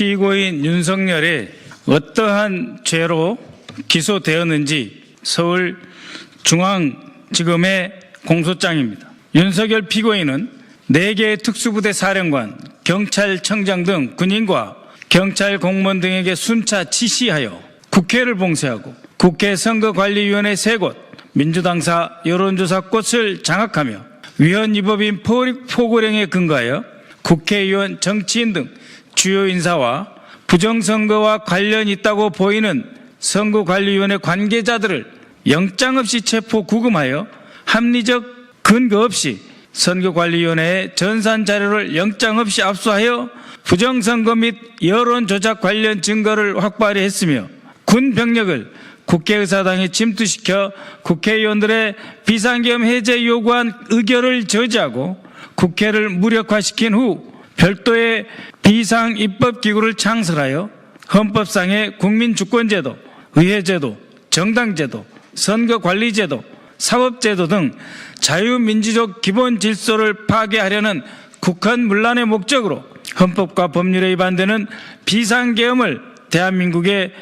피고인 윤석열이 어떠한 죄로 기소되었는지 서울 중앙지검의 공소장입니다. 윤석열 피고인은 4개의 특수부대 사령관, 경찰청장 등 군인과 경찰 공무원 등에게 순차 지시하여 국회를 봉쇄하고 국회 선거관리위원회 세 곳, 민주당사 여론조사 꽃을 장악하며 위헌 위법인 포- 포고령에 근거하여 국회의원, 정치인 등 주요 인사와 부정선거와 관련 있다고 보이는 선거관리위원회 관계자들을 영장 없이 체포 구금하여 합리적 근거 없이 선거관리위원회에 전산 자료를 영장 없이 압수하여 부정선거 및 여론조작 관련 증거를 확보하려 했으며 군 병력을 국회의사당에 침투시켜 국회의원들의 비상계엄 해제 요구한 의결을 저지하고 국회를 무력화시킨 후 별도의 비상 입법 기구를 창설하여 헌법상의 국민 주권제도, 의회제도, 정당제도, 선거관리제도, 사법제도 등 자유민주적 기본 질서를 파괴하려는 국헌 문란의 목적으로 헌법과 법률에 위반되는 비상계엄을 대한민국의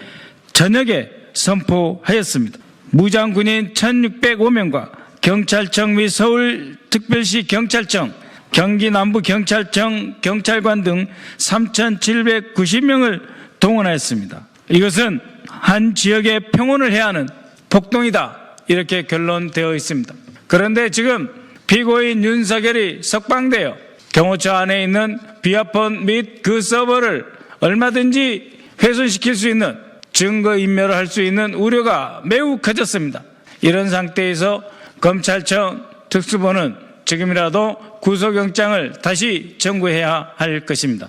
전역에 선포하였습니다. 무장군인 1605명과 경찰청 및 서울특별시 경찰청, 경기 남부 경찰청 경찰관 등 3,790명을 동원하였습니다. 이것은 한 지역의 평온을 해야 하는 폭동이다. 이렇게 결론되어 있습니다. 그런데 지금 피고인 윤석열이 석방되어 경호처 안에 있는 비아폰 및 그 서버를 얼마든지 훼손시킬 수 있는 증거 인멸을 할 수 있는 우려가 매우 커졌습니다. 이런 상태에서 검찰청 특수본은 지금이라도 구속영장을 다시 청구해야 할 것입니다.